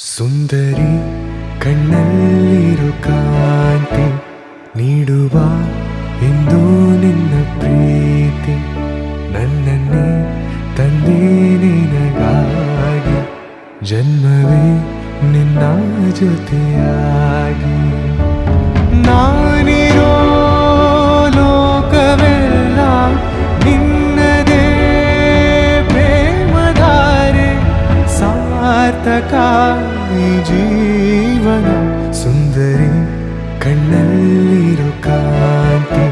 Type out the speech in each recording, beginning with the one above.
ಸುಂದರಿ ಕಣ್ಣಲ್ಲಿರು ಕಾಂತಿ ನೀಡುವ ಎಂದು ನಿನ್ನ ಪ್ರೀತಿ. ನನ್ನನ್ನೇ ತಂದೆ ನಿನಗಾಗಿ ಜನ್ಮವೇ ನಿನ್ನ ಜೊತೆಯಾಗಿ. ನಾನಿರೋ ಸಾರ್ಥಕ ಈ ಜೀವನ ಸುಂದರಿ ಕಣ್ಣಲ್ಲಿರೋ ಕಾಂತಿ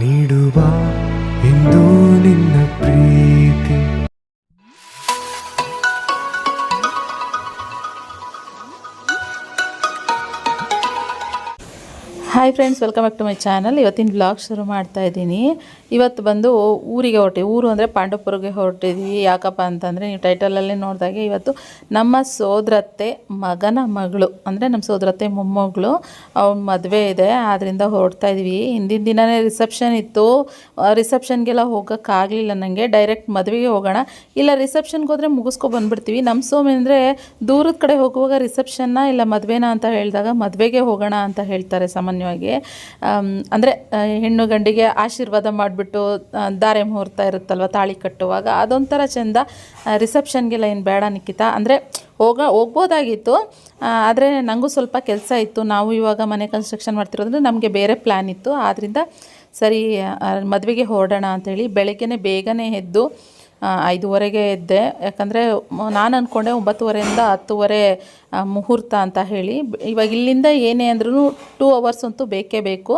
ನೀಡುವ ಎಂದು ನಿನ್ನ ಪ್ರೀತಿ hi friends welcome back to my channel ಇವತ್ತಿನ ಬ್ಲಾಗ್ ಶುರು ಮಾಡ್ತಾ ಇದ್ದೀನಿ. ಇವತ್ತು ಬಂದು ಊರಿಗೆ ಹೊರಟಿ, ಊರು ಅಂದರೆ ಪಾಂಡವಪುರಗೆ ಹೊರಟಿದ್ವಿ. ಯಾಕಪ್ಪ ಅಂತಂದರೆ ನೀವು ಟೈಟಲಲ್ಲಿ ನೋಡಿದಾಗೆ ಇವತ್ತು ನಮ್ಮ ಸೋದರತ್ತೆ ಮಗನ ಮಗಳು. ಅಂದರೆ ನಮ್ಮ ಸೋದರತ್ತೆ ಮೊಮ್ಮಗಳು. ಅವ್ರ ಮದುವೆ ಇದೆ. ಆದ್ದರಿಂದ ಹೊರಡ್ತಾ ಇದ್ವಿ. ಹಿಂದಿನ ದಿನವೇ ರಿಸೆಪ್ಷನ್ ಇತ್ತು. ರಿಸೆಪ್ಷನ್ಗೆಲ್ಲ ಹೋಗೋಕ್ಕಾಗಲಿಲ್ಲ ನನಗೆ ಡೈರೆಕ್ಟ್ ಮದುವೆಗೆ ಹೋಗೋಣ. ಇಲ್ಲ ರಿಸೆಪ್ಷನ್ಗೆ ಹೋದರೆ ಮುಗಿಸ್ಕೊ ಬಂದ್ಬಿಡ್ತೀವಿ. ನಮ್ಮ ಸೋಮೆ ಅಂದರೆ ದೂರದ ಕಡೆ ಹೋಗುವಾಗ ರಿಸೆಪ್ಷನ್ನ ಇಲ್ಲ ಮದುವೆನ ಅಂತ ಹೇಳಿದಾಗ ಮದುವೆಗೆ ಹೋಗೋಣ ಅಂತ ಹೇಳ್ತಾರೆ ಸಾಮಾನ್ಯವಾಗಿ. ಅಂದರೆ ಹೆಣ್ಣು ಗಂಡಿಗೆ ಆಶೀರ್ವಾದ ಮಾಡಿಬಿಟ್ಟು ಧಾರೆ ಮುಹೂರ್ತ ಇರುತ್ತಲ್ವ, ತಾಳಿ ಕಟ್ಟುವಾಗ, ಅದೊಂಥರ ಚೆಂದ ರಿಸೆಪ್ಷನ್ಗೆಲ್ಲ ಏನು ಬೇಡ ನಿಕ್ಕಿತ ಅಂದರೆ, ಹೋಗ, ಹೋಗ್ಬೋದಾಗಿತ್ತು ಆದರೆ ನನಗೂ ಸ್ವಲ್ಪ ಕೆಲಸ ಇತ್ತು. ನಾವು ಇವಾಗ ಮನೆ ಕನ್ಸ್ಟ್ರಕ್ಷನ್ ಮಾಡ್ತಿರೋದ್ರಿಂದ ನಮಗೆ ಬೇರೆ ಪ್ಲ್ಯಾನ್ ಇತ್ತು. ಆದ್ದರಿಂದ ಸರಿ ಮದುವೆಗೆ ಹೊರಡೋಣ ಅಂಥೇಳಿ ಬೆಳಗ್ಗೆ ಬೇಗನೆ ಎದ್ದು ಐದುವರೆಗೆ ಎದ್ದೆ. ಯಾಕಂದರೆ ನಾನು ಅಂದ್ಕೊಂಡೆ ಒಂಬತ್ತುವರೆಯಿಂದ ಹತ್ತುವರೆ ಮುಹೂರ್ತ ಅಂತ ಹೇಳಿ. ಇವಾಗ ಇಲ್ಲಿಂದ ಏನೇ ಅಂದ್ರೂ ಟೂ ಅವರ್ಸ್ ಅಂತೂ ಬೇಕೇ ಬೇಕು.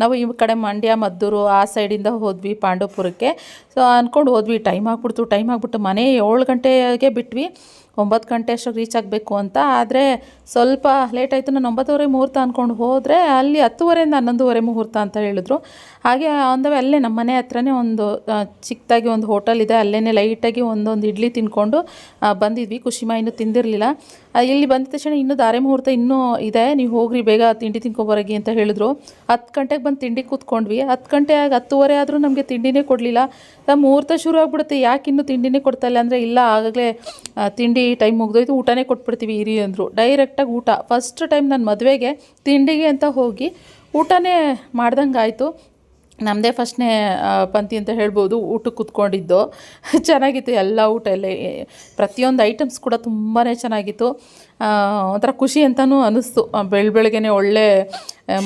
ನಾವು ಈ ಕಡೆ ಮಂಡ್ಯ, ಮದ್ದೂರು, ಆ ಸೈಡಿಂದ ಹೋದ್ವಿ ಪಾಂಡವಪುರಕ್ಕೆ. ಸೊ ಅಂದ್ಕೊಂಡು ಹೋದ್ವಿ. ಟೈಮ್ ಆಗ್ಬಿಡ್ತು ಟೈಮ್ ಆಗಿಬಿಟ್ಟು ಮನೆ ಏಳು ಗಂಟೆಗೆ ಬಿಟ್ವಿ. ಒಂಬತ್ತು ಗಂಟೆ ಅಷ್ಟಕ್ಕೆ ರೀಚ್ ಆಗಬೇಕು ಅಂತ. ಆದರೆ ಸ್ವಲ್ಪ ಲೇಟ್ ಆಯಿತು ನಾನು ಒಂಬತ್ತುವರೆ ಮುಹೂರ್ತ ಅಂದ್ಕೊಂಡು ಹೋದರೆ ಅಲ್ಲಿ ಹತ್ತುವರೆಯಿಂದ ಹನ್ನೊಂದುವರೆ ಮುಹೂರ್ತ ಅಂತ ಹೇಳಿದ್ರು. ಹಾಗೆ ಆನ್ ದ ವೇ ಅಲ್ಲೇ ನಮ್ಮ ಮನೆ ಹತ್ರನೇ ಒಂದು ಚಿಕ್ಕದಾಗಿ ಒಂದು ಹೋಟೆಲ್ ಇದೆ. ಅಲ್ಲೇ ಲೈಟಾಗಿ ಒಂದೊಂದು ಇಡ್ಲಿ ತಿನ್ಕೊಂಡು ಬಂದಿದ್ವಿ. ಖುಷಿಮಾ ಇನ್ನೂ ತಿಂದಿರಲಿಲ್ಲ. ಇಲ್ಲಿ ಬಂದ ತಕ್ಷಣ ಇನ್ನೂ ಧಾರೆ ಮುಹೂರ್ತ ಇನ್ನೂ ಇದೆ. ನೀವು ಹೋಗ್ರಿ ಬೇಗ ತಿಂಡಿ ತಿನ್ಕೊಬರಗಿ ಅಂತ ಹೇಳಿದ್ರು. ಹತ್ತು ಗಂಟೆಗೆ ಬಂದು ತಿಂಡಿ ಕೂತ್ಕೊಂಡ್ವಿ. ಹತ್ತು ಗಂಟೆ ಆಗಿ ಹತ್ತುವರೆ ಆದರೂ ನಮಗೆ ತಿಂಡಿನೇ ಕೊಡಲಿಲ್ಲ. ಮುಹೂರ್ತ ಶುರು ಆಗ್ಬಿಡುತ್ತೆ. ಯಾಕೆ ಇನ್ನೂ ತಿಂಡಿನೇ ಕೊಡ್ತಾ ಇಲ್ಲ ಅಂದರೆ ಇಲ್ಲ ಆಗಾಗಲೇ ಆ, ತಿಂಡಿ ಟೈಮ್ ಮುಗಿದೋಯ್ತು, ಊಟನೇ ಕೊಟ್ಬಿಡ್ತೀವಿ, ಇರಿ ಅಂದರು. ಡೈರೆಕ್ಟಾಗಿ ಊಟ. ಫಸ್ಟ್ ಟೈಮ್ ನನ್ನ ಮದುವೆಗೆ ತಿಂಡಿಗೆ ಅಂತ ಹೋಗಿ ಊಟನೇ ಮಾಡ್ದಂಗೆ ಆಯಿತು. ನಮ್ಮದೇ ಫಸ್ಟ್ನೇ ಪಂಥಿ ಅಂತ ಹೇಳ್ಬೋದು, ಊಟಕ್ಕೆ ಕೂತ್ಕೊಂಡಿದ್ದು. ಚೆನ್ನಾಗಿತ್ತು, ಎಲ್ಲ ಊಟ, ಎಲ್ಲ ಪ್ರತಿಯೊಂದು ಐಟಮ್ಸ್ ಕೂಡ ತುಂಬಾ ಚೆನ್ನಾಗಿತ್ತು. ಒಂಥರ ಖುಷಿ ಅಂತಲೂ ಅನ್ನಿಸ್ತು ಬೆಳ ಒಳ್ಳೆ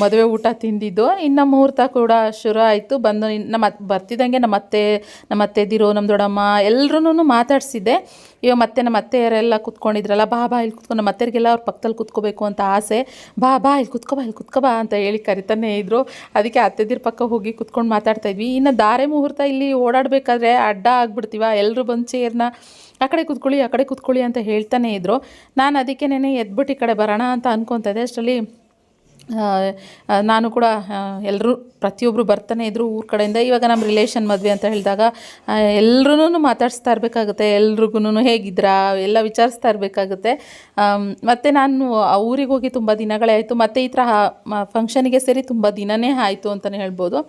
ಮದುವೆ ಊಟ ತಿಂದಿದ್ದು. ಇನ್ನು ಮುಹೂರ್ತ ಕೂಡ ಶುರು ಆಯಿತು. ಬಂದು ನಮ್ಮ ಬರ್ತಿದ್ದಂಗೆ ನಮ್ಮ ಅತ್ತೆ, ನಮ್ಮ ಅತ್ತೆದಿರೋ, ನಮ್ಮ ದೊಡ್ಡಮ್ಮ ಎಲ್ಲರೂ ಮಾತಾಡಿಸಿದ್ದೆ. ಇವಾಗ ಮತ್ತೆ ನಮ್ಮ ಅತ್ತೆಯರೆಲ್ಲ ಕುತ್ಕೊಂಡಿದ್ರಲ್ಲ, ಬಾ ಬಾ, ಇಲ್ಲಿ ಕುತ್ಕೊಂಡು ನಮ್ಮ ಅತ್ತೆಯರಿಗೆಲ್ಲ ಅವ್ರ ಪಕ್ಕದಲ್ಲಿ ಕುತ್ಕೋಬೇಕು ಅಂತ ಆಸೆ. ಬಾ ಬಾ, ಇಲ್ಲಿ ಕುತ್ಕೋ, ಬಾ, ಇಲ್ಲಿ ಕುತ್ಕೋ, ಬಾ ಅಂತ ಹೇಳಿ ಕರಿತಾನೆ ಇದ್ದರು ಅದಕ್ಕೆ ಅತ್ತೆದಿರ ಪಕ್ಕ ಹೋಗಿ ಕುತ್ಕೊಂಡು ಮಾತಾಡ್ತಾಯಿದ್ವಿ ಇನ್ನು ದಾರೆ ಮುಹೂರ್ತ ಇಲ್ಲಿ ಓಡಾಡಬೇಕಾದ್ರೆ ಅಡ್ಡ ಆಗ್ಬಿಡ್ತೀವ. ಎಲ್ಲರೂ ಬಂದು ಚೇರ್ನ ಆ ಕಡೆ ಕೂತ್ಕೊಳ್ಳಿ, ಆ ಕಡೆ ಕೂತ್ಕೊಳ್ಳಿ ಅಂತ ಹೇಳ್ತಾನೆ ಇದ್ರು. ನಾನು ಅದಕ್ಕೆ ನೆನೆ ಎದ್ಬಿಟ್ಟು ಈ ಕಡೆ ಬರೋಣ ಅಂತ ಅನ್ಕೊತಾ ಇದ್ದೆ. ಅಷ್ಟರಲ್ಲಿ ನಾನು ಕೂಡ ಎಲ್ಲರೂ ಪ್ರತಿಯೊಬ್ಬರು ಬರ್ತಾನೆ ಇದ್ದರು ಊರ ಕಡೆಯಿಂದ. ಇವಾಗ ನಮ್ಮ ರಿಲೇಷನ್ ಮದುವೆ ಅಂತ ಹೇಳಿದಾಗ ಎಲ್ಲರೂ ಮಾತಾಡಿಸ್ತಾ ಇರಬೇಕಾಗುತ್ತೆ. ಎಲ್ರಿಗೂ ಹೇಗಿದ್ರಾ? ಎಲ್ಲ ವಿಚಾರಿಸ್ತಾ ಇರಬೇಕಾಗುತ್ತೆ. ಮತ್ತು ನಾನು ಆ ಊರಿಗೆ ಹೋಗಿ ತುಂಬ ದಿನಗಳೇ ಆಯಿತು. ಮತ್ತು ಈ ಥರ ಫಂಕ್ಷನಿಗೆ ಸೇರಿ ತುಂಬ ದಿನವೇ ಆಯಿತು ಅಂತಲೇ ಹೇಳ್ಬೋದು.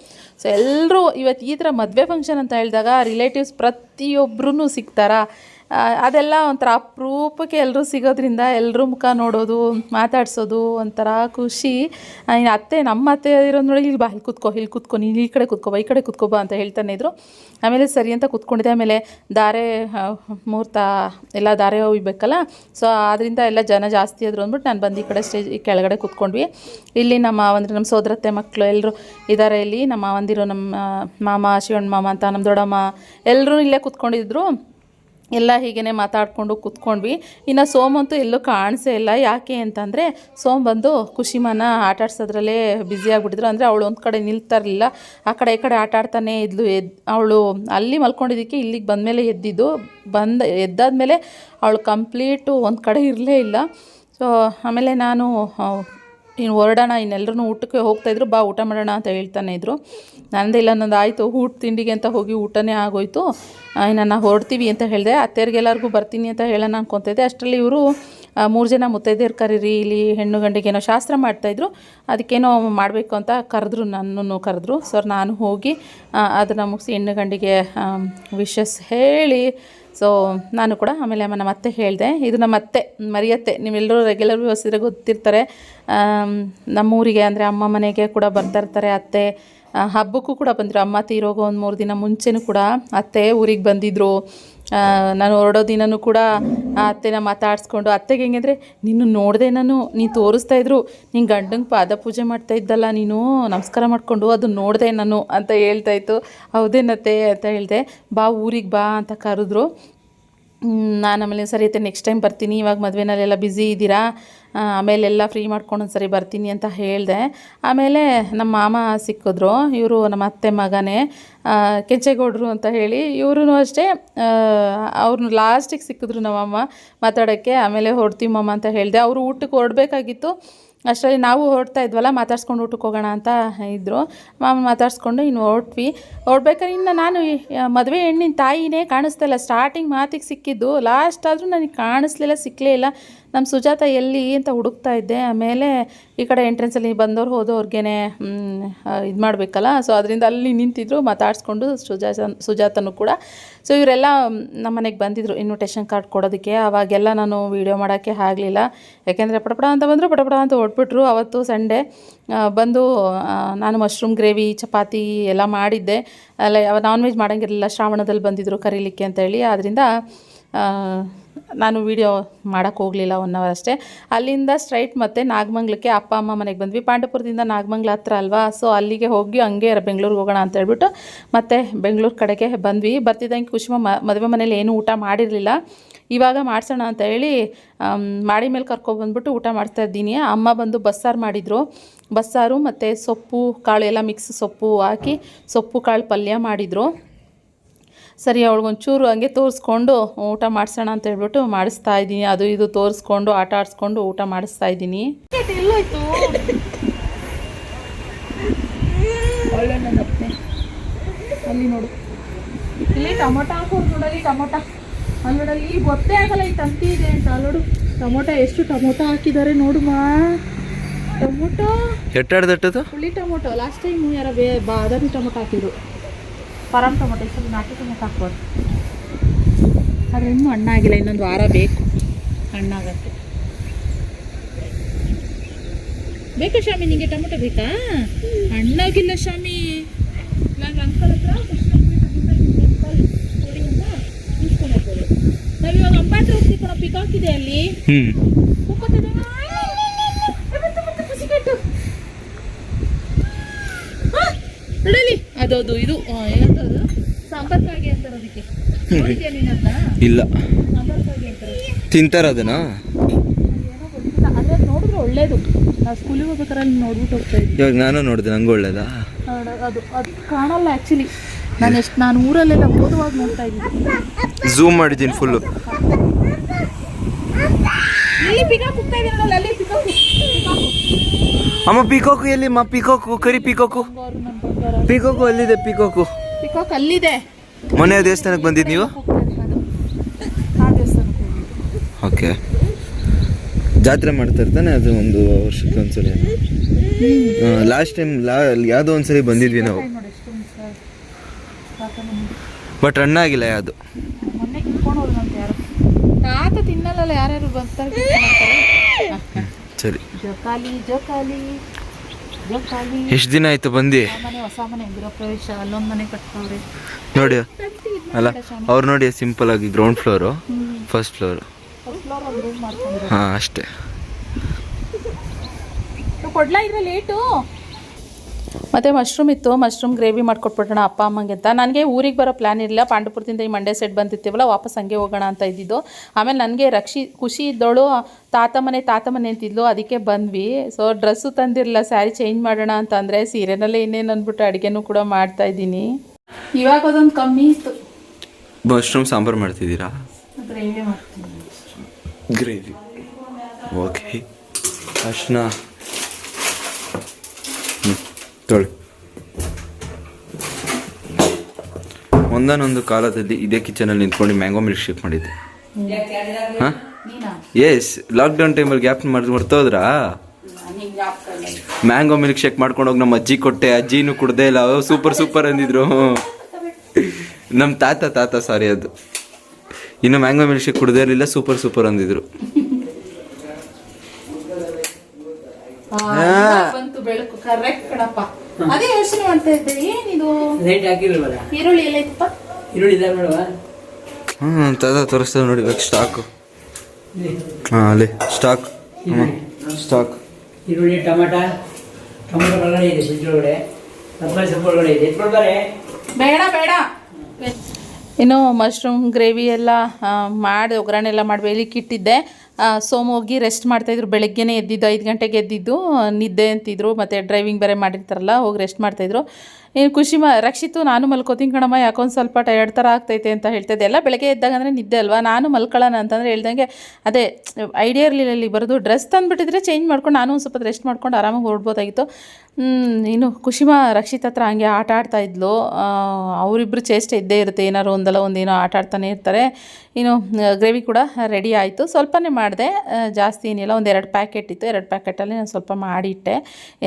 ಸೊ ಎಲ್ಲರೂ ಇವತ್ತು ಈ ಥರ ಮದುವೆ ಫಂಕ್ಷನ್ ಅಂತ ಹೇಳಿದಾಗ ರಿಲೇಟಿವ್ಸ್ ಪ್ರತಿಯೊಬ್ಬರೂ ಸಿಗ್ತಾರಾ? ಅದೆಲ್ಲ ಒಂಥರ ಅಪರೂಪಕ್ಕೆ ಎಲ್ಲರೂ ಸಿಗೋದ್ರಿಂದ ಎಲ್ಲರೂ ಮುಖ ನೋಡೋದು, ಮಾತಾಡಿಸೋದು ಒಂಥರ ಖುಷಿ. ಅತ್ತೆ ನಮ್ಮ ಅತ್ತೆ ಇರೋದು ನೋಡಿ, ಇಲ್ಲಿ ಬಾ, ಇಲ್ಲಿ ಕುತ್ಕೋ ಇಲ್ಲಿ ಕುತ್ಕೋ, ನೀನು ಈ ಕಡೆ ಕುತ್ಕೋ ಈ ಕಡೆ ಕುತ್ಕೋ, ಬಾ ಅಂತ ಹೇಳ್ತಾನೆ ಇದ್ರು. ಆಮೇಲೆ ಸರಿ ಅಂತ ಕುತ್ಕೊಂಡಿದ್ದೆ. ಆಮೇಲೆ ದಾರೆ ಮುಹೂರ್ತ ಎಲ್ಲ ದಾರೆ ಹೋಗ್ಬೇಕಲ್ಲ ಸೊ ಆದ್ದರಿಂದ ಎಲ್ಲ ಜನ ಜಾಸ್ತಿ ಆದರು ಅಂದ್ಬಿಟ್ಟು ನಾನು ಬಂದು ಈ ಕಡೆ ಸ್ಟೇಜ್ ಕೆಳಗಡೆ ಕುತ್ಕೊಂಡ್ವಿ. ಇಲ್ಲಿ ನಮ್ಮ ಅಂದರೆ ನಮ್ಮ ಸೋದರತ್ತೆ ಮಕ್ಕಳು ಎಲ್ಲರೂ ಇದ್ದಾರೆ ಇಲ್ಲಿ. ನಮ್ಮ ಮಾವಂದಿರು ನಮ್ಮ ಮಾಮ, ಶಿವಣ್ಣ ಮಾಮ ಅಂತ, ನಮ್ಮ ದೊಡ್ಡಮ್ಮ ಎಲ್ಲರೂ ಇಲ್ಲೇ ಕುತ್ಕೊಂಡಿದ್ರು. ಎಲ್ಲ ಹೀಗೇ ಮಾತಾಡಿಕೊಂಡು ಕೂತ್ಕೊಂಡ್ವಿ. ಇನ್ನು ಸೋಮಂತೂ ಎಲ್ಲೂ ಕಾಣಿಸೇ ಇಲ್ಲ. ಯಾಕೆ ಅಂತಂದರೆ ಸೋಮ್ ಬಂದು ಖುಷಿಮನ ಆಟ ಆಡ್ಸೋದ್ರಲ್ಲೇ ಬ್ಯುಸಿ ಆಗಿಬಿಟ್ಟಿದ್ರು. ಅಂದರೆ ಅವಳು ಒಂದು ಕಡೆ ನಿಲ್ತಾ ಇರಲಿಲ್ಲ. ಆ ಕಡೆ ಈ ಕಡೆ ಆಟ ಆಡ್ತಾನೆ ಇದ್ಲು. ಎದ್ ಅವಳು ಅಲ್ಲಿ ಮಲ್ಕೊಂಡಿದ್ದಕ್ಕೆ ಇಲ್ಲಿಗೆ ಬಂದಮೇಲೆ ಎದ್ದಿದ್ದು. ಬಂದ ಎದ್ದಾದ್ಮೇಲೆ ಅವಳು ಕಂಪ್ಲೀಟು ಒಂದು ಕಡೆ ಇರಲೇ ಇಲ್ಲ. ಸೊ ಆಮೇಲೆ ನಾನು ಆ, ಇನ್ನು ಹೊರಡೋಣ ಇನ್ನೆಲ್ಲರೂ ಊಟಕ್ಕೆ ಹೋಗ್ತಾಯಿದ್ರು ಬಾ ಊಟ ಮಾಡೋಣ ಅಂತ ಹೇಳ್ತಾನೆ ಇದ್ರು. ನನ್ನದೇ ಇಲ್ಲ ನಂದು ಆಯಿತು ಊಟ ತಿಂಡಿಗೆ ಅಂತ ಹೋಗಿ ಊಟನೇ ಆಗೋಯ್ತು. ಆ, ಇನ್ನು ನಾ ಹೊರಡ್ತೀವಿ ಅಂತ ಹೇಳಿದೆ. ಅತ್ತೆಯರಿಗೆಲ್ಲರಿಗೂ ಬರ್ತೀನಿ ಅಂತ ಹೇಳೋಣ ಅನ್ಕೊತಿದ್ದೆ ಅಷ್ಟರಲ್ಲಿ ಇವರು ಮೂರು ಜನ ಮುತ್ತೈದೆಯರು ಕರೀರಿ ಇಲ್ಲಿ ಹೆಣ್ಣು ಗಂಡಿಗೇನೋ ಶಾಸ್ತ್ರ ಮಾಡ್ತಾಯಿದ್ರು ಅದಕ್ಕೇನೋ ಮಾಡಬೇಕು ಅಂತ ಕರೆದ್ರು ನನ್ನನ್ನು ಕರೆದ್ರು. ಸರ್ ನಾನು ಹೋಗಿ ಅದನ್ನು ಮುಗಿಸಿ ಹೆಣ್ಣು ಗಂಡಿಗೆ ವಿಶಸ್ ಹೇಳಿ ಸೊ ನಾನು ಕೂಡ ಆಮೇಲೆ ನಮ್ಮ ಅತ್ತೆ ಹೇಳಿದೆ. ಇದು ನಮ್ಮ ಅತ್ತೆ, ಮರಿಯತ್ತೆ. ನೀವೆಲ್ಲರೂ ರೆಗ್ಯುಲರ್ ವ್ಯವಸ್ಥೆ ಗೊತ್ತಿರ್ತಾರೆ. ನಮ್ಮೂರಿಗೆ ಅಂದರೆ ಅಮ್ಮ ಮನೆಗೆ ಕೂಡ ಬರ್ತಾಯಿರ್ತಾರೆ ಅತ್ತೆ. ಹಬ್ಬಕ್ಕೂ ಕೂಡ ಬಂದರು ಅಮ್ಮ ತೀರೋಗೋ ಒಂದು ಮೂರು ದಿನ ಮುಂಚೆನೂ ಕೂಡ ಅತ್ತೆ ಊರಿಗೆ ಬಂದಿದ್ದರು ನಾನು ಹೊರಡೋ ದಿನನೂ ಕೂಡ ಅತ್ತೆನ ಮಾತಾಡಿಸ್ಕೊಂಡು, ಅತ್ತೆಗೆ ಹೆಂಗಂದರೆ ನಿನ್ನ ನೋಡಿದೆ ನಾನು, ನೀನು ತೋರಿಸ್ತಾ ಇದ್ರು, ನೀನು ಗಂಡಂಗೆ ಪಾದ ಪೂಜೆ ಮಾಡ್ತಾ ಇದ್ದಲ್ಲ ನೀನು, ನಮಸ್ಕಾರ ಮಾಡಿಕೊಂಡು ಅದು ನೋಡಿದೆ ನಾನು, ಅಂತ ಹೇಳ್ತಾ ಇತ್ತು. ಹೌದೇನತ್ತೆ ಅಂತ ಹೇಳಿದೆ. ಬಾ ಊರಿಗೆ ಬಾ, ಅಂತ ಕರೆದ್ರು. ನಾನು ಆಮೇಲೆ, ಸರಿ ಐತೆ ನೆಕ್ಸ್ಟ್ ಟೈಮ್ ಬರ್ತೀನಿ, ಇವಾಗ ಮದುವೆನಲ್ಲೆಲ್ಲ ಬ್ಯುಸಿ ಇದ್ದೀರಾ ಆಮೇಲೆಲ್ಲ ಫ್ರೀ ಮಾಡ್ಕೊಂಡು ಸರಿ ಬರ್ತೀನಿ ಅಂತ ಹೇಳಿದೆ. ಆಮೇಲೆ ನಮ್ಮ ಮಾಮ ಸಿಕ್ಕಿದ್ರು. ಇವರು ನಮ್ಮ ಅತ್ತೆ ಮಗನೇ. ಕೆಂಚೇಗೌಡರು ಅಂತ ಹೇಳಿ ಇವ್ರೂ ಅಷ್ಟೇ ಅವ್ರನ್ನ ಲಾಸ್ಟಿಗೆ ಸಿಕ್ಕಿದ್ರು ನಮ್ಮಮ್ಮ ಮಾತಾಡೋಕ್ಕೆ, ಆಮೇಲೆ ಹೊಡ್ತೀವಿ ಮಮ್ಮ ಅಂತ ಹೇಳಿದೆ. ಅವರು ಊಟಕ್ಕೆ ಹೊರಡಬೇಕಾಗಿತ್ತು. ಅಷ್ಟರಲ್ಲಿ ನಾವು ಹೊರಡ್ತಾ ಇದ್ವಲ್ಲ, ಮಾತಾಡ್ಸ್ಕೊಂಡು ಊಟಕ್ಕೆ ಹೋಗೋಣ ಅಂತ ಇದ್ದರು ಮಾಮ ಮಾತಾಡ್ಸ್ಕೊಂಡು, ಇನ್ನು ಹೊರಟ್ವಿ. ಹೊರಡ್ಬೇಕಾದ್ರೆ ಇನ್ನು ನಾನು ಮದುವೆ ಹೆಣ್ಣಿನ ತಾಯಿನೇ ಕಾಣಿಸ್ತಾ ಇಲ್ಲ. ಸ್ಟಾರ್ಟಿಂಗ್ ಮಾತಿಗೆ ಸಿಕ್ಕಿದ್ದು. ಲಾಸ್ಟ್ ಆದರೂ ನನಗೆ ಕಾಣಿಸ್ಲಿಲ್ಲ ಸಿಕ್ಕಲೇ ಇಲ್ಲ. ನಮ್ಮ ಸುಜಾತ ಎಲ್ಲಿ ಅಂತ ಹುಡುಕ್ತಾ ಇದ್ದೆ. ಆಮೇಲೆ ಈ ಕಡೆ ಎಂಟ್ರೆನ್ಸಲ್ಲಿ ಬಂದವ್ರು ಹೋದವ್ರಿಗೇನೆ ಇದು ಮಾಡಬೇಕಲ್ಲ ಸೊ ಅದರಿಂದ ಅಲ್ಲಿ ನಿಂತಿದ್ರು ಮಾತಾಡಿಸ್ಕೊಂಡು ಸುಜಾತ ಸುಜಾತನು ಕೂಡ. ಸೊ ಇವರೆಲ್ಲ ನಮ್ಮ ಮನೆಗೆ ಬಂದಿದ್ದರು ಇನ್ವಿಟೇಷನ್ ಕಾರ್ಡ್ ಕೊಡೋದಕ್ಕೆ. ಅವಾಗೆಲ್ಲ ನಾನು ವೀಡಿಯೋ ಮಾಡೋಕ್ಕೆ ಆಗಲಿಲ್ಲ. ಯಾಕೆಂದರೆ ಪಟಪಡ ಅಂತ ಬಂದರು ಪಟಪಡ ಅಂತ ಹೊಟ್ಬಿಟ್ರು ಅವತ್ತು ಸಂಡೇ ಬಂದು ನಾನು ಮಶ್ರೂಮ್ ಗ್ರೇವಿ ಚಪಾತಿ ಎಲ್ಲ ಮಾಡಿದ್ದೆ. ಅಲ್ಲ, ನಾನ್ ವೆಜ್ ಮಾಡೋಂಗಿರಲಿಲ್ಲ. ಶ್ರಾವಣದಲ್ಲಿ ಬಂದಿದ್ದರು ಕರೀಲಿಕ್ಕೆ ಅಂತ ಹೇಳಿ ಆದ್ದರಿಂದ ನಾನು ವೀಡಿಯೋ ಮಾಡೋಕ್ಕೆ ಹೋಗಲಿಲ್ಲ ಒನ್ ಅವರ್ ಅಷ್ಟೇ. ಅಲ್ಲಿಂದ ಸ್ಟ್ರೈಟ್ ಮತ್ತೆ ನಾಗಮಂಗ್ಲಕ್ಕೆ ಅಪ್ಪ, ಅಮ್ಮ ಮನೆಗೆ ಬಂದ್ವಿ. ಪಾಂಡಪುರದಿಂದ ನಾಗಮಂಗ್ಲ ಹತ್ರ ಅಲ್ವಾ? ಸೊ ಅಲ್ಲಿಗೆ ಹೋಗಿ ಹಂಗೆ ಬೆಂಗಳೂರಿಗೆ ಹೋಗೋಣ ಅಂತ ಹೇಳ್ಬಿಟ್ಟು ಮತ್ತೆ ಬೆಂಗಳೂರು ಕಡೆಗೆ ಬಂದ್ವಿ. ಬರ್ತಿದ್ದಂಗೆ ಕುಸುಮ ಮದುವೆ ಮನೇಲಿ ಏನೂ ಊಟ ಮಾಡಿರಲಿಲ್ಲ. ಇವಾಗ ಮಾಡಿಸೋಣ ಅಂತ ಹೇಳಿ ಮಾಡಿ ಮೇಲೆ ಕರ್ಕೊಬಂದ್ಬಿಟ್ಟು ಊಟ ಮಾಡ್ತಾ ಇದ್ದೀನಿ. ಅಮ್ಮ ಬಂದು ಬಸ್ಸಾರು ಮಾಡಿದರು. ಬಸ್ಸಾರು ಮತ್ತು ಸೊಪ್ಪು, ಕಾಳು ಎಲ್ಲ ಮಿಕ್ಸ್ ಸೊಪ್ಪು ಹಾಕಿ ಸೊಪ್ಪು, ಕಾಳು ಪಲ್ಯ ಮಾಡಿದರು. ಸರಿ ಅವಳಿಗೊಂಚೂರು ಹಂಗೆ ತೋರಿಸ್ಕೊಂಡು ಊಟ ಮಾಡಿಸೋಣ ಅಂತ ಹೇಳ್ಬಿಟ್ಟು ಮಾಡಿಸ್ತಾ ಇದ್ದೀನಿ. ಅದು ಇದು ತೋರಿಸ್ಕೊಂಡು ಆಟ ಆಡಿಸ್ಕೊಂಡು ಊಟ ಮಾಡಿಸ್ತಾ ಇದ್ದೀನಿ. ಅಲ್ಲಿ ನೋಡು. ಇಲ್ಲಿ ಟೊಮೊಟೊ ಹಾಕೋದು ನೋಡಲ್ಲಿ ಟೊಮೊಟೊ. ಅಲ್ಲಿ ನೋಡಲ್ಲಿ ಇಲ್ಲಿ ಗೊತ್ತೇ ಆಗಲ್ಲ ಈ ತಂತಿ ಇದೆ ಅಂತ. ಅಲ್ಲಿ ನೋಡು ಟೊಮೊಟೊ ಎಷ್ಟು ಟೊಮೊಟೊ ಹಾಕಿದ್ದಾರೆ ನೋಡು ಮಾ ಟೊಮೊಟೊ ಹುಳಿ ಟೊಮೊಟೊ. ಲಾಸ್ಟ್ ಟೈಮ್ ಯಾರ ಬೇ ಬಾದಾಮಿ ಟೊಮೊಟೊ ಹಾಕಿದ್ರು. ಪರಂ ಟೊಮೊಟೊ ಸ್ವಲ್ಪ ನಾಟಿ ಟೊಮೊಟೊ ಹಾಕ್ಬೋದು ಆದರೆ ಇನ್ನೂ ಹಣ್ಣಾಗಿಲ್ಲ ಇನ್ನೊಂದು ವಾರ ಬೇಕು ಹಣ್ಣಾಗಕ್ಕೆ ಬೇಕಾ ಶಾಮಿ ನಿಮಗೆ ಟೊಮೊಟೊ ಬೇಕಾ ಹಣ್ಣಾಗಿಲ್ಲ ಶಾಮಿ ನಾನು ಅಂಕಲ್ ಹತ್ರ ನಾವಿವಾಗ ಅಂಬಾಟ್ರೆ ಹೋಗ್ತೀವಿ ಕಣ ಪಿಕಾಕ್ ಇದೆ ಅಲ್ಲಿ ಹ್ಮ್ ಅದದು ಇದು ಆ, ಏನಂತದು? ಸಾಂಬಾರ್ ಅಂತಾರೆ ಅದಕ್ಕೆ? ಇಲ್ಲ. ತಿಂತಾರ ಅದನ್ನ? ನೋಡಿದ್ರೆ ಒಳ್ಳೇದು. ನಾವು ಸ್ಕೂಲಿಗೆ ಹೋಗ್ಬೇಕಾದ್ರೆ ಅಲ್ಲಿ ನೋಡ್ಬಿಟ್ಟು ಹೋಗ್ತಾ ಇದ್ವಿ. ಇವಾಗ ನಾನು ನೋಡಿದೆ ನಂಗೆ ಒಳ್ಳೇದಾ? ಅದು ಅದು ಕಾಣಲ್ಲ ಆ್ಯಕ್ಚುಲಿ ನಾನು ಎಷ್ಟು ನಾನು ಊರಲ್ಲೆಲ್ಲ ಓದುವಾಗ ನೋಡ್ತಾ ಇದ್ದೀನಿ ಝೂಮ್ ಮಾಡಿದ್ದೀನಿ ಫುಲ್ಲು ಅಮ್ಮ ಪಿಕೋಕು ಎಲ್ಲಿ? ಮಾ ಪಿಕೋಕು ಕರಿ ಪಿಕೋಕು ಪಿಕೋಕು ಅಲ್ಲಿದೆ ಪಿಕೋಕು ಪಿಕೋಕ್ ಅಲ್ಲಿದೆ. ಮೊನ್ನೆ ದೇವಸ್ಥಾನಕ್ಕೆ ಬಂದಿದ್ದು ನೀವು? ಓಕೆ ಜಾತ್ರೆ ಮಾಡ್ತಾ ಇರ್ತಾನೆ ಅದು ಒಂದು ವರ್ಷಕ್ಕೆ ಒಂದ್ಸಲ. ಲಾಸ್ಟ್ ಟೈಮ್ ಲಾ ಯಾವುದೋ ಒಂದ್ಸರಿ ಬಂದಿದ್ವಿ ನಾವು. ಬಟ್ ರನ್ ಆಗಿಲ್ಲ ಯಾವುದು? ತಾತ ತಿನ್ನಲ್ಲ ಯಾರ್ಯಾರು ಬರ್ತಾರೆ. ಸರಿ. ಜೋಕಾಲಿ ಜೋಕಾಲಿ. ಎಷ್ಟು ದಿನ ಆಯ್ತು ಬಂದು? ನೋಡಿ ಅಲ್ಲ ಅವ್ರು ನೋಡಿ ಸಿಂಪಲ್ ಆಗಿ ಗ್ರೌಂಡ್ ಫ್ಲೋರು ಫಸ್ಟ್ ಫ್ಲೋರು ಹಾಂ ಅಷ್ಟೇ. ಕೊಡ್ಲಾ ಇದ್ರೆ ಲೇಟು ಮತ್ತು ಮಶ್ರೂಮ್ ಇತ್ತು ಮಶ್ರೂಮ್ ಗ್ರೇವಿ ಮಾಡ್ಕೊಟ್ಬಿಡೋಣ ಅಪ್ಪ ಅಮ್ಮಂಗೆ ಅಂತ. ನನಗೆ ಊರಿಗೆ ಬರೋ ಪ್ಲ್ಯಾನ್ ಇರಲಿಲ್ಲ. ಪಾಂಡುಪುರದಿಂದ ಈ ಮಂಡ್ಯ ಸೈಡ್ ಬಂದಿರ್ತೀವಲ್ಲ ವಾಪಸ್ ಹಂಗೆ ಹೋಗೋಣ ಅಂತ ಇದ್ದಿದ್ದು. ಆಮೇಲೆ ನನಗೆ ರಕ್ಷಿ ಖುಷಿ ಇದ್ದೋಳು ತಾತ ಮನೆ ತಾತ ಮನೆ ಅಂತಿದ್ಲು ಅದಕ್ಕೆ ಬಂದ್ವಿ. ಸೊ ಡ್ರೆಸ್ಸು ತಂದಿರಲಿಲ್ಲ. ಸ್ಯಾರಿ ಚೇಂಜ್ ಮಾಡೋಣ ಅಂತಂದರೆ ಸೀರೆನಲ್ಲೇ ಇನ್ನೇನು ಅಂದ್ಬಿಟ್ಟು ಅಡುಗೆನೂ ಕೂಡ ಮಾಡ್ತಾ ಇದ್ದೀನಿ. ಇವಾಗ ಅದೊಂದು ಕಮ್ಮಿ ಇತ್ತು. ಮಶ್ರೂಮ್ ಸಾಂಬಾರು ಮಾಡ್ತಿದ್ದೀರಾ? ಗ್ರೇವಿ ಗ್ರೇವಿ ಓಕೆ ಅರ್ಶಿನ ಹ್ಞೂ ತೊಳಿ. ಒಂದಾನೊಂದು ಕಾಲದಲ್ಲಿ ಇದೇ ಕಿಚನಲ್ಲಿ ನಿಂತ್ಕೊಂಡು ಮ್ಯಾಂಗೋ ಮಿಲ್ಕ್ ಶೇಕ್ ಮಾಡಿದ್ದೆ. ಹಾಂ? ಎಸ್ ಲಾಕ್ಡೌನ್ ಟೈಮಲ್ಲಿ ಗ್ಯಾಪ್ ಮಾಡಿ ಮರ್ತೋದ್ರಾ ಮ್ಯಾಂಗೋ ಮಿಲ್ಕ್ ಶೇಕ್ ಮಾಡ್ಕೊಂಡು ಹೋಗಿ ನಮ್ಮ ಅಜ್ಜಿ ಕೊಟ್ಟೆ ಅಜ್ಜಿನು ಕುಡ್ದೇ ಇಲ್ಲ ಸೂಪರ್ ಸೂಪರ್ ಅಂದಿದ್ರು. ನಮ್ಮ ತಾತ ತಾತ ಸಾರಿ ಅದು. ಇನ್ನು ಮ್ಯಾಂಗೋ ಮಿಲ್ಕ್ ಶೇಕ್ ಕುಡ್ದೇ ಇರಲಿಲ್ಲ ಸೂಪರ್ ಸೂಪರ್ ಅಂದಿದ್ರು. ಬಂತು ಬೆಳಕು. ಕರೆಕ್ಟ್ ಕಣಪ್ಪ. ಅದೇ ಯೋಚನೆ ಮಾಡ್ತಾ ಇದ್ದೆ. ಏನಿದು? ಲೈಟ್ ಹಾಕಿಲ್ವಲ್ಲ ಈರುಳ್ಳಿ ಎಲ್ಲ ಇತ್ತಪ್ಪ? ಈರುಳ್ಳಿ ಇದ್ದಾವೆ ನೋಡುವ. ಹ್ಞೂ ತದ ತೋರಿಸ್ತದೆ ನೋಡಿ ಇವಾಗ ಸ್ಟಾಕು ಹಾಂ ಅಲ್ಲಿ ಸ್ಟಾಕ್ ಸ್ಟಾಕ್ ಈರುಳ್ಳಿ ಟೊಮಾಟ ಟೊಮಾಟೊ ಒಳಗಡೆ ಇದೆ ಫ್ರಿಜ್ ಒಳಗಡೆ. ತರಕಾರಿ ಸೊಪ್ಪು ಒಳಗಡೆ ಇದೆ ಎತ್ಕೊಳ್ಬಾರೆ ಬೇಡ ಬೇಡ. ಇನ್ನು ಮಶ್ರೂಮ್ ಗ್ರೇವಿ ಎಲ್ಲ ಮಾಡಿ ಒಗ್ಗರಣೆ ಎಲ್ಲ ಮಾಡಿ ಆ, ಸೋಮು ಹೋಗಿ ರೆಸ್ಟ್ ಮಾಡ್ತಾಯಿದ್ರು ಬೆಳಗ್ಗೆನೇ ಎದ್ದಿದ್ದು, ಐದು ಗಂಟೆಗೆ ಎದ್ದಿದ್ದು. ನಿದ್ದೆ ಅಂತಿದ್ರು. ಮತ್ತು ಡ್ರೈವಿಂಗ್ ಬೇರೆ ಮಾಡಿರ್ತಾರಲ್ಲ, ಹೋಗಿ ರೆಸ್ಟ್ ಮಾಡ್ತಾಯಿದ್ರು ಏನು ಖುಷಿ ಮ, ರಕ್ಷಿತು, ನಾನು ಮಲ್ಕೋತೀನಿ ಕಣಮ್ಮ. ಯಾಕೊಂದು ಸ್ವಲ್ಪ ಟಯರ್ಡ್ ಥರ ಆಗ್ತೈತೆ ಅಂತ ಹೇಳ್ತಿದ್ದೆ. ಎಲ್ಲ ಬೆಳಗ್ಗೆ ಎದ್ದಾಗ ಅಂದರೆ ನಿದ್ದೆ ಅಲ್ವಾ? ನಾನು ಮಲ್ಕೊಳ್ಳೋಣ ಅಂತಂದರೆ ಹೇಳ್ದಂಗೆ, ಅದೇ ಐಡಿಯಾ ಇರಲಿಲ್ಲ ಇಲ್ಲಿ ಬರೋದು. ಡ್ರೆಸ್ ತಂದುಬಿಟ್ಟಿದ್ರೆ ಚೇಂಜ್ ಮಾಡ್ಕೊಂಡು ನಾನು ಒಂದು ಸ್ವಲ್ಪ ರೆಸ್ಟ್ ಮಾಡ್ಕೊಂಡು ಆರಾಮಾಗಿ ಹೊರಡ್ಬೋದಾಗಿತ್ತು ಇನ್ನು ಖುಷಿಮ ರಕ್ಷಿತ್ ಹತ್ರ ಹಂಗೆ ಆಟ ಆಡ್ತಾ ಇದ್ಲು. ಅವರಿಬ್ಬರು ಚೇಷ್ಟೆ ಇದ್ದೇ ಇರುತ್ತೆ. ಏನಾರು ಒಂದಲ್ಲ ಒಂದೇನೋ ಆಟ ಆಡ್ತಾನೆ ಇರ್ತಾರೆ. ಇನ್ನು ಗ್ರೇವಿ ಕೂಡ ರೆಡಿ ಆಯಿತು. ಸ್ವಲ್ಪನೇ ಮಾಡಿದೆ. ಜಾಸ್ತಿ ಏನಿಲ್ಲ. ಒಂದು ಎರಡು ಪ್ಯಾಕೆಟ್ ಇತ್ತು. ಎರಡು ಪ್ಯಾಕೆಟಲ್ಲಿ ನಾನು ಸ್ವಲ್ಪ ಮಾಡಿಟ್ಟೆ.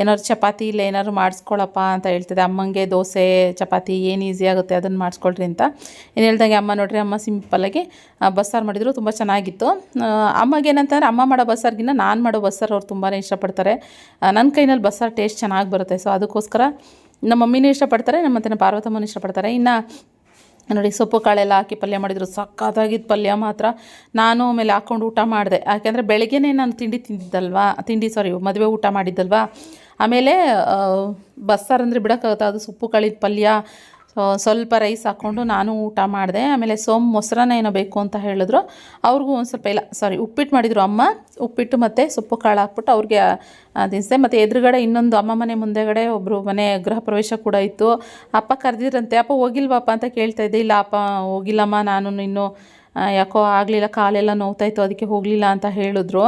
ಏನಾದ್ರು ಚಪಾತಿ ಇಲ್ಲ, ಏನಾದ್ರು ಮಾಡಿಸ್ಕೊಳಪ್ಪ ಅಂತ ಹೇಳ್ತಿದ್ದೆ. ಅಮ್ಮಂಗೆ ದೋಸೆ, ಚಪಾತಿ ಏನು ಈಸಿ ಆಗುತ್ತೆ ಅದನ್ನು ಮಾಡಿಸ್ಕೊಳ್ರಿ ಅಂತ. ಏನು ಹೇಳ್ದಂಗೆ ಅಮ್ಮ ನೋಡ್ರಿ, ಅಮ್ಮ ಸಿಂಪಲ್ಲಾಗಿ ಬಸ್ಸಾರು ಮಾಡಿದ್ರು. ತುಂಬ ಚೆನ್ನಾಗಿತ್ತು. ಅಮ್ಮಗೆ ಅಮ್ಮ ಮಾಡೋ ಬಸ್ಸಾರ್ಗಿನ್ನ ನಾನು ಮಾಡೋ ಬಸ್ಸಾರು ಅವ್ರು ತುಂಬಾ ಇಷ್ಟಪಡ್ತಾರೆ. ನನ್ನ ಕೈನಲ್ಲಿ ಬಸ್ಸಾರು ಟೇಸ್ಟ್ ಚೆನ್ನಾಗಿ ಬರುತ್ತೆ ಸೊ ಅದಕ್ಕೋಸ್ಕರ ನಮ್ಮ ಮಮ್ಮಿನೂ ಇಷ್ಟಪಡ್ತಾರೆ, ನಮ್ಮ ಮತ್ತು ಪಾರ್ವತಮ್ಮನೂ ಇಷ್ಟಪಡ್ತಾರೆ. ಇನ್ನು ನೋಡಿ, ಸೊಪ್ಪು ಕಾಳೆಲ್ಲ ಹಾಕಿ ಪಲ್ಯ ಮಾಡಿದ್ರು ಸಕ್ಕತ್ತಾಗಿದ್ದು ಪಲ್ಯ ಮಾತ್ರ ನಾನು ಆಮೇಲೆ ಹಾಕ್ಕೊಂಡು ಊಟ ಮಾಡಿದೆ. ಯಾಕೆಂದರೆ ಬೆಳಗ್ಗೆನೇ ನಾನು ತಿಂಡಿ ತಿಂದಿದ್ದಲ್ವಾ, ತಿಂಡಿ ಸಾರಿ ಮದುವೆ ಊಟ ಮಾಡಿದ್ದಲ್ವಾ? ಆಮೇಲೆ ಬಸ್ಸಾರು ಅಂದರೆ ಬಿಡೋಕ್ಕಾಗುತ್ತೆ? ಅದು ಸೊಪ್ಪು ಕಾಳಿದ ಪಲ್ಯ ಸೊ ಸ್ವಲ್ಪ ರೈಸ್ ಹಾಕ್ಕೊಂಡು ನಾನು ಊಟ ಮಾಡಿದೆ. ಆಮೇಲೆ ಸೋಮ್ ಮೊಸರನ್ನ ಏನೋ ಬೇಕು ಅಂತ ಹೇಳಿದ್ರು. ಅವ್ರಿಗೂ ಒಂದು ಸ್ವಲ್ಪ ಇಲ್ಲ ಸಾರಿ ಉಪ್ಪಿಟ್ಟು ಮಾಡಿದರು ಅಮ್ಮ. ಉಪ್ಪಿಟ್ಟು ಮತ್ತು ಸೊಪ್ಪು ಕಾಳು ಹಾಕ್ಬಿಟ್ಟು ಅವ್ರಿಗೆ ತಿನ್ನಿಸಿದೆ ಮತ್ತು ಎದುರುಗಡೆ ಇನ್ನೊಂದು ಅಮ್ಮ ಮನೆ ಮುಂದೆಗಡೆ ಒಬ್ಬರು ಮನೆ ಗೃಹ ಪ್ರವೇಶ ಕೂಡ ಇತ್ತು. ಅಪ್ಪ ಕರೆದಿದ್ರಂತೆ. ಅಪ್ಪ ಹೋಗಿಲ್ವಪ್ಪ ಅಂತ ಕೇಳ್ತಾ ಇದ್ದೆ. ಇಲ್ಲ, ಅಪ್ಪ, ಹೋಗಿಲ್ಲಮ್ಮ. ನಾನು ಇನ್ನೂ ಯಾಕೋ ಆಗಲಿಲ್ಲ. ಕಾಲೆಲ್ಲ ನೋವ್ತಾಯಿತ್ತು ಅದಕ್ಕೆ ಹೋಗಲಿಲ್ಲ ಅಂತ ಹೇಳಿದ್ರು.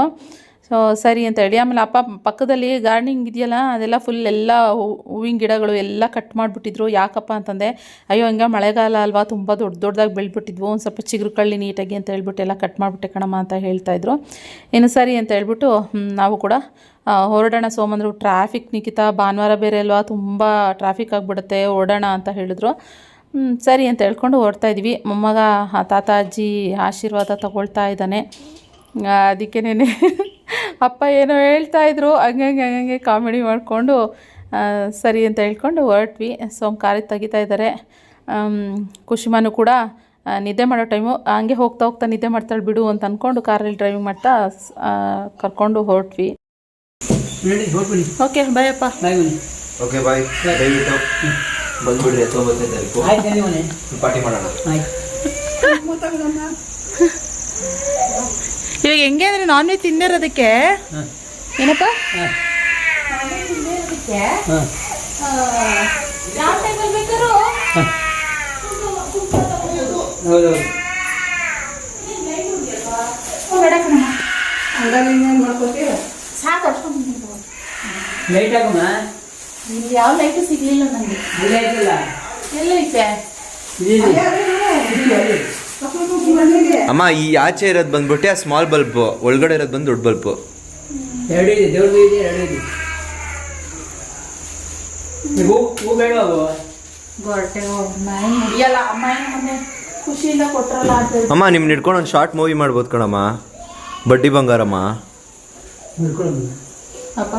ಸರಿ ಅಂತ ಹೇಳಿ. ಆಮೇಲೆ ಅಪ್ಪ ಪಕ್ಕದಲ್ಲಿ ಗಾರ್ಡನಿಂಗ್ ಇದೆಯಲ್ಲ, ಅದೆಲ್ಲ ಫುಲ್ ಎಲ್ಲ ಹೂವಿನ ಗಿಡಗಳು ಎಲ್ಲ ಕಟ್ ಮಾಡಿಬಿಟ್ಟಿದ್ರು. ಯಾಕಪ್ಪ? ಅಂತಂದೆ. ಅಯ್ಯೋ, ಹಂಗೆ ಮಳೆಗಾಲ ಅಲ್ವಾ? ತುಂಬ ದೊಡ್ಡ ದೊಡ್ಡದಾಗಿ ಬೆಳೆದ್ಬಿಟ್ಟಿದ್ವು. ಒಂದು ಸ್ವಲ್ಪ ಚಿಗುರು ಕಳ್ಳಿ ನೀಟಾಗಿ ಅಂತ ಹೇಳ್ಬಿಟ್ಟು ಎಲ್ಲ ಕಟ್ ಮಾಡಿಬಿಟ್ಟೆ ಕಣಮ್ಮ ಅಂತ ಹೇಳ್ತಾಯಿದ್ರು ಇನ್ನು ಸರಿ ಅಂತ ಹೇಳ್ಬಿಟ್ಟು ನಾವು ಕೂಡ ಹೊರಡೋಣ ಸೋಮಂದ್ರು. ಟ್ರಾಫಿಕ್ ನಿಖಿತ, ಭಾನುವಾರ ಬೇರೆ ಅಲ್ವಾ? ತುಂಬ ಟ್ರಾಫಿಕ್ ಆಗಿಬಿಡುತ್ತೆ. ಓಡೋಣ ಅಂತ ಹೇಳಿದ್ರು. ಸರಿ ಅಂತ ಹೇಳ್ಕೊಂಡು ಹೊರಡ್ತಾ ಇದ್ವಿ. ಮೊಮ್ಮಗ, ತಾತ, ಅಜ್ಜಿ ಆಶೀರ್ವಾದ ತಗೊಳ್ತಾ ಇದ್ದಾನೆ. ಅದಕ್ಕೇನೆ ಅಪ್ಪ ಏನೋ ಹೇಳ್ತಾ ಇದ್ರು ಹಂಗಂಗೆ ಹಂಗಂಗೆ ಕಾಮಿಡಿ ಮಾಡಿಕೊಂಡು ಸರಿ ಅಂತ ಹೇಳ್ಕೊಂಡು ಹೊರಟ್ವಿ. ಸೋಮ್ ಕಾರಿಗೆ ತೆಗಿತಾ ಇದ್ದಾರೆ ಖುಷಿಮಾನು ಕೂಡ ನಿದ್ದೆ ಮಾಡೋ ಟೈಮು ಹಂಗೆ ಹೋಗ್ತಾ ಹೋಗ್ತಾ ನಿದ್ದೆ ಮಾಡ್ತಾಳೆ ಬಿಡು ಅಂತ ಅಂದ್ಕೊಂಡು ಕಾರಲ್ಲಿ ಡ್ರೈವಿಂಗ್ ಮಾಡ್ತಾ ಕರ್ಕೊಂಡು ಹೊರಟ್ವಿ. ಓಕೆ ಬಾಯ್ ಅಪ್ಪ. Okay bye. ದಯವಿಟ್ಟು ಬಂದ್ಬಿಡ್ರಿ ಹತ್ತೊಂಬತ್ತನೇ ತಾರೀಕು. ಪಾರ್ಟಿ ಮಾಡೋಣ. ಹೆಂಗೆ ಅಂದರೆ ನಾನ್ ವೆಜ್ ತಿಂದಿರೋದಕ್ಕೆ ಹಾಂ. ಏನಪ್ಪ? ಲೈಟ್ ಯಾವ ಲೈಟು ಸಿಗ್ಲಿಲ್ಲ ನನಗೆ. ಎಲ್ಲ ಐತೆ. ಅಮ್ಮ ಈ ಆಚೆ ಇರೋದು ಬಂದ್ಬಿಟ್ಟೆ ಆ ಸ್ಮಾಲ್ ಬಲ್ಬ್ ಒಳಗಡೆ ಇರೋದು ಬಂದು ದೊಡ್ಡ ಬಲ್ಬ್ ಎರಡು ಇದೆ ದೇವ್ರದ್ದು ಇದೆ ಎರಡು ಇದೆ ಹೂ ಹೂ ಬೇಡ ಗೊರಟೆ ನಾಯಿ ಮುಡಿಯಲ್ಲ ಅಮ್ಮ ಏನು ಮೊನ್ನೆ ಖುಷಿಯಿಂದ ಕೊಟ್ರಲ್ಲ ಅಂತ ಹೇಳಿ. ಅಮ್ಮ ನಿಮ್ನ ಹಿಡ್ಕೊಂಡು ಒಂದು ಶಾರ್ಟ್ ಮೂವಿ ಮಾಡ್ಬೋದು ಕಣಮ್ಮ. ಬಡ್ಡಿ ಬಂಗಾರಮ್ಮ. ಹಿಡ್ಕೊಳ್ಳೋದು ಅಪ್ಪ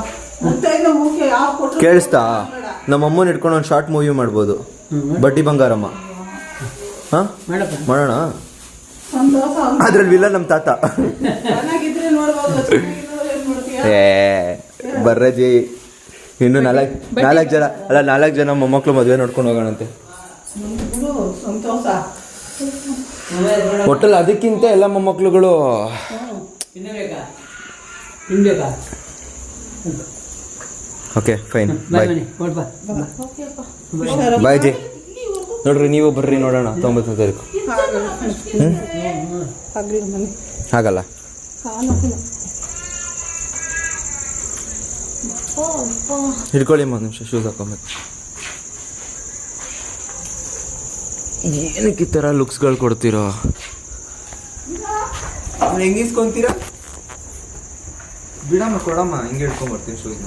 ಕೇಳಿಸ್ತಾ? ನಮ್ಮ ಅಮ್ಮನ ಹಿಡ್ಕೊಂಡು ಒಂದು ಶಾರ್ಟ್ ಮೂವಿ ಮಾಡ್ಬೋದು. ಬಡ್ಡಿ ಬಂಗಾರಮ್ಮ. ಹಾಂ? ಮಾಡೋಣ? ಅದ್ರಲ್ಲಿ ವಿಲ್ಲ ನಮ್ಮ ತಾತ. ಏ ಬರ್ರಜಿ. ಇನ್ನು ನಾಲ್ಕು ನಾಲ್ಕು ಜನ ಅಲ್ಲ ನಾಲ್ಕು ಜನ ಮೊಮ್ಮಕ್ಳು ಮದುವೆ ನೋಡ್ಕೊಂಡು ಹೋಗೋಣಂತೆ. ಒಟ್ಟಲ್ಲಿ ಅದಕ್ಕಿಂತ ಎಲ್ಲ ಮೊಮ್ಮಕ್ಳುಗಳು okay fine bye bye G ನೋಡ್ರಿ ನೀವು ಬರ್ರಿ ನೋಡೋಣ ತೊಂಬತ್ತು ತಾರೀಕು? ಹಾಗಲ್ಲ ಹಿಡ್ಕೊಳ್ಳಿ ಒಂದು ನಿಮಿಷ ಶೂಸ್ ಹಾಕೊಂಬೇಕು ಏನಕ್ಕೆ ಈ ಥರ ಲುಕ್ಸ್ಗಳು ಕೊಡ್ತೀರೋ? ಹೆಂಗೆ ಇಸ್ಕೊಂತೀರಾ ಬಿಡಮ್ಮ ಕೊಡಮ್ಮ ಹಿಂಗೆ ಹಿಡ್ಕೊಂಬರ್ತೀನಿ ಶೂಸ್ನ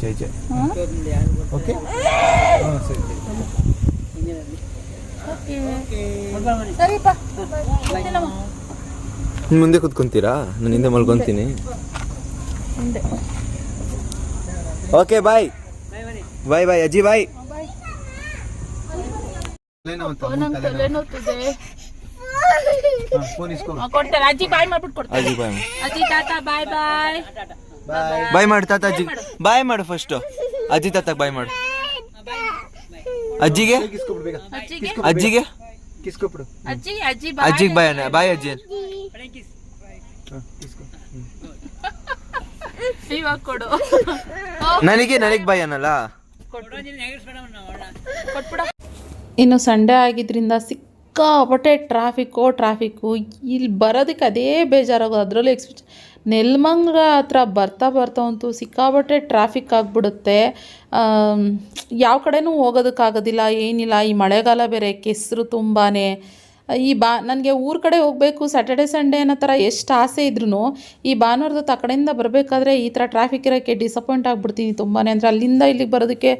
ಜೈ ಜೈ. ಓಕೆ. ಮುಂದೆ ಕುತ್ಕೊಂತೀರಾ? ನಾನು ಹಿಂದೆ ಮಲ್ಕೊಂತೀನಿ. ಹಿಂದೆ. ಓಕೆ ಬಾಯ್ ಬಾಯ್ ಬಾಯ್ ಅಜ್ಜಿ ಬಾಯ್ ಕೊಡ್ತಾರೆ. ಅಜ್ಜಿ ಬಾಯ್ ಮಾಡ್ಬಿಟ್ಟು ಕೊಡ್ತಾರೆ. ಅಜ್ಜಿ ಬಾಯ್ ಅಜ್ಜಿ ತಾತ ಬಾಯ್ ಬಾಯ್ ಬಾಯ್ ಮಾಡು ತಾತ ಅಜ್ಜಿ. ಬಾಯ್ ಮಾಡು ಫಸ್ಟ್ ಅಜ್ಜಿ ತಾತ ಬಾಯ್ ಮಾಡು. ಅಜ್ಜಿಗೆ? ಅಜ್ಜಿಗೆ? ಅಜ್ಜಿಗೆ? ಕಿಸ್ಕೊಬಿಡು ಅಜ್ಜಿ ಅಜ್ಜಿ ಬಾಯ್ ಅಣ್ಣ ಬಾಯ್ ಅಜ್ಜಿ. ನನಗೆ ನನಗೆ ಬಾಯ್ ಅನ್ನಲ್ಲ? ಇನ್ನು ಸಂಡೇ ಆಗಿದ್ರಿಂದ ಸಿಕ್ಕಾಪಟ್ಟೆ ಟ್ರಾಫಿಕ್ಕು ಟ್ರಾಫಿಕ್ಕು ಇಲ್ಲಿ ಬರೋದಕ್ಕೆ ಅದೇ ಬೇಜಾರಾಗೋದು. ಅದರಲ್ಲೂ ಎಕ್ಸ್ಪೆಷ್ ನೆಲಮಂಗ್ಲ ಹತ್ರ ಬರ್ತಾ ಬರ್ತಾ ಅಂತೂ ಸಿಕ್ಕಾಪಟ್ಟೆ ಟ್ರಾಫಿಕ್ ಆಗಿಬಿಡುತ್ತೆ. ಯಾವ ಕಡೆನೂ ಹೋಗೋದಕ್ಕಾಗೋದಿಲ್ಲ, ಏನಿಲ್ಲ, ಈ ಮಳೆಗಾಲ ಬೇರೆ ಕೆಸರು ತುಂಬಾ ಈ ಬಾ, ನನಗೆ ಊರ ಕಡೆ ಹೋಗಬೇಕು ಸ್ಯಾಟರ್ಡೆ ಸಂಡೇ ಅನ್ನೋ ಥರ ಎಷ್ಟು ಆಸೆ ಇದ್ರೂ ಈ ಭಾನುವಾರದ ಆ ಕಡೆಯಿಂದ ಬರಬೇಕಾದ್ರೆ ಈ ಥರ ಟ್ರಾಫಿಕ್ ಇರೋಕ್ಕೆ ಡಿಸಪಾಯಿಂಟ್ ಆಗಿಬಿಡ್ತೀನಿ ತುಂಬಾ ಅಂದರೆ ಅಲ್ಲಿಂದ ಇಲ್ಲಿಗೆ ಬರೋದಕ್ಕೆ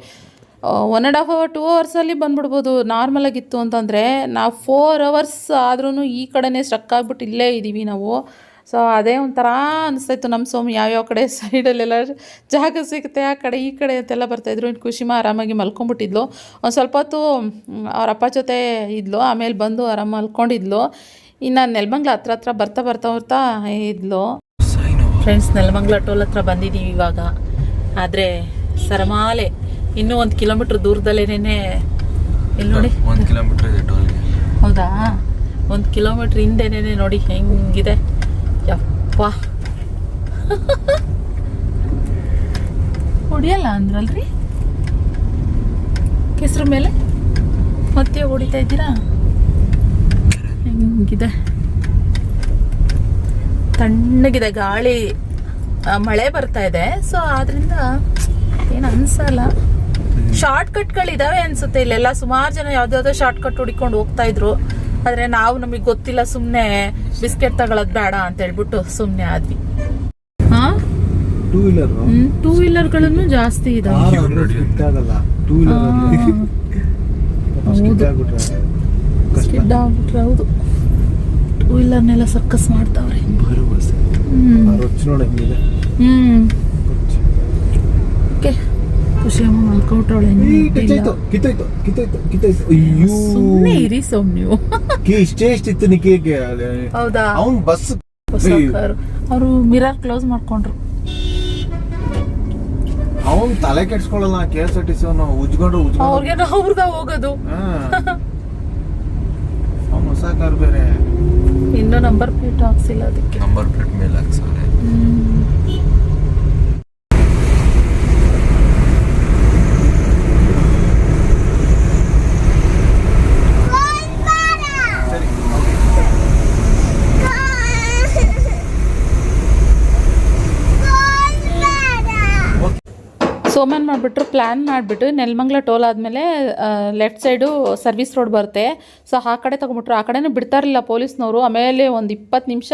one and half hour two ಅವರ್ಸಲ್ಲಿ ಬಂದ್ಬಿಡ್ಬೋದು ನಾರ್ಮಲಾಗಿತ್ತು ಅಂತಂದರೆ, ನಾವು ಫೋರ್ ಅವರ್ಸ್ ಆದ್ರೂ ಈ ಕಡೆಯೇ ಸ್ಟ್ರಕ್ ಆಗಿಬಿಟ್ಟು ಇಲ್ಲೇ ಇದ್ದೀವಿ ನಾವು. ಸೊ ಅದೇ ಒಂಥರ ಅನಿಸ್ತಾಯಿತ್ತು ನಮ್ಮ ಸೋಮಿ ಯಾವ್ಯಾವ ಕಡೆ ಸೈಡಲ್ಲೆಲ್ಲ ಜಾಗ ಸಿಗುತ್ತೆ ಆ ಕಡೆ ಈ ಕಡೆ ಅಂತೆಲ್ಲ ಬರ್ತಾಯಿದ್ರು ಇನ್ನು ಖುಷಿಮಾ ಆರಾಮಾಗಿ ಮಲ್ಕೊಂಬಿಟ್ಟಿದ್ಲು ಒಂದು ಸ್ವಲ್ಪ ಹೊತ್ತು ಅವ್ರ ಅಪ್ಪ ಜೊತೆ ಇದ್ಲು ಆಮೇಲೆ ಬಂದು ಆರಾಮ ಮಲ್ಕೊಂಡಿದ್ಲು. ಇನ್ನು ನೆಲಮಂಗ್ಲ ಹತ್ರ ಹತ್ರ ಬರ್ತಾ ಬರ್ತಾ ಬರ್ತಾ ಇದ್ಲು. ಫ್ರೆಂಡ್ಸ್ ನೆಲಮಂಗ್ಲ ಟೋಲ್ ಹತ್ರ ಬಂದಿದ್ದೀವಿ ಇವಾಗ. ಆದರೆ ಸರಮಾಲೆ ಇನ್ನೂ ಒಂದು ಕಿಲೋಮೀಟ್ರ್ ದೂರದಲ್ಲೇನೆ ಇಲ್ಲಿ ನೋಡಿ? ಒಂದು ಕಿಲೋಮೀಟ್ರ್ ಇದೆ ಹೌದಾ? ಒಂದು ಕಿಲೋಮೀಟ್ರ್ ಹಿಂದೆನೇ ನೋಡಿ ಹೆಂಗಿದೆ. ಯಪ್ಪ. ಹೊಡಿಯಲ್ಲ ಅಂದ್ರಲ್ರಿ? ಕೆಸರು ಮೇಲೆ? ಮತ್ತೆ ಹೊಡಿತಾ ಇದ್ದೀರಾ? ಹೆಂಗಿದೆ? ತಣ್ಣಗಿದೆ ಗಾಳಿ. ಮಳೆ ಬರ್ತಾ ಇದೆ. ಸೊ ಆದ್ರಿಂದ ಏನು ಅನ್ಸಲ್ಲ. ಶಾರ್ಟ್ ಕಟ್ಗಳಿದಾವೆ ಅನ್ಸುತ್ತೆ. ಇಲ್ಲೆಲ್ಲ ಸುಮಾರು ಜನ ಯಾವ್ದಾವ್ದೋ ಶಾರ್ಟ್ ಕಟ್ ಹುಡಿಕೊಂಡು ಹೋಗ್ತಾ ಇದ್ರು. ಆದ್ರೆ ನಾವು ನಮಗೆ ಗೊತ್ತಿಲ್ಲ ಸುಮ್ಮನೆ ಬಿಸ್ಕೆಟ್ ತಗೊಳದ್ ಬೇಡ ಅಂತ ಹೇಳ್ಬಿಟ್ಟು ಸುಮ್ಮನೆ ಆದ್ವಿ. ಹಾ? ಟೂ ವೀಲರ್ ಟೂ ಜಾಸ್ತಿ ಇದಾವೆ. ವೀಲರ್ ಆಗ್ಬಿಟ್ರೆ ಸ್ಕಿಡ್ ಆಗ್ಬಿಟ್ರೆ ಹೌದು. ಟೂ ವೀಲರ್ನೆಲ್ಲ ಸರ್ಕಸ್ ಮಾಡ್ತಾವ್ರೆ ಹ್ಮ್. ಓಕೆ. ಖುಷಿ ಅಮ್ಮ ಮಲ್ಕೊಬಿಟ್ರವಳೆ ಈ ಕಿತ್ತೋಯ್ತು ಕಿತ್ತೋಯ್ತು ಕಿತ್ತೋಯ್ತು ಅಯ್ಯೋ. ಸುಮ್ಮನೆ ಇರಿ ಸೋಮ್ ನೀವು ಕೀ ಇಷ್ಟೇ ಇಷ್ಟಿತ್ತು ನಿಕ್ಕೇಗೆ ಹೌದಾ? ಅವ್ನ್ ಬಸ್ ಅವರು ಮಿರರ್ ಕ್ಲೋಸ್ ಮಾಡ್ಕೊಂಡ್ರು. ಅವ್ನ್ ತಲೆ ಕೆಡ್ಸ್ಕೊಳಲ್ಲ K S R T C ಅವನು ಉಜ್ಕೊಂಡು ಅವ್ರಿಗೆ ಅವ್ರದ ಹೋಗೋದು ಅವ್ನು ಹೊಸ ಕಾರ್ ಬೇರೆ. ಇನ್ನೂ ನಂಬರ್ ಪ್ಲೇಟ್ ಹಾಕ್ಸಿಲ್ಲ ಅದಕ್ಕೆ. ನಂಬರ್ ಪ್ಲೇಟ್ ಮೇಲೆ ಹಾಕ್ಸವ್ರೆ ಸೋಮನ್ ಮಾಡಿಬಿಟ್ರು ಪ್ಲ್ಯಾನ್ ಮಾಡಿಬಿಟ್ಟು ನೆಲಮಂಗ್ಲ ಟೋಲ್ ಆದಮೇಲೆ ಲೆಫ್ಟ್ ಸೈಡು ಸರ್ವಿಸ್ ರೋಡ್ ಬರುತ್ತೆ. ಸೊ ಆ ಕಡೆ ತೊಗೊಂಬಿಟ್ರು ಆ ಕಡೆನೂ ಬಿಡ್ತಾ ಇರಲಿಲ್ಲ ಪೊಲೀಸ್ನವರು. ಆಮೇಲೆ ಒಂದು ಇಪ್ಪತ್ತು ನಿಮಿಷ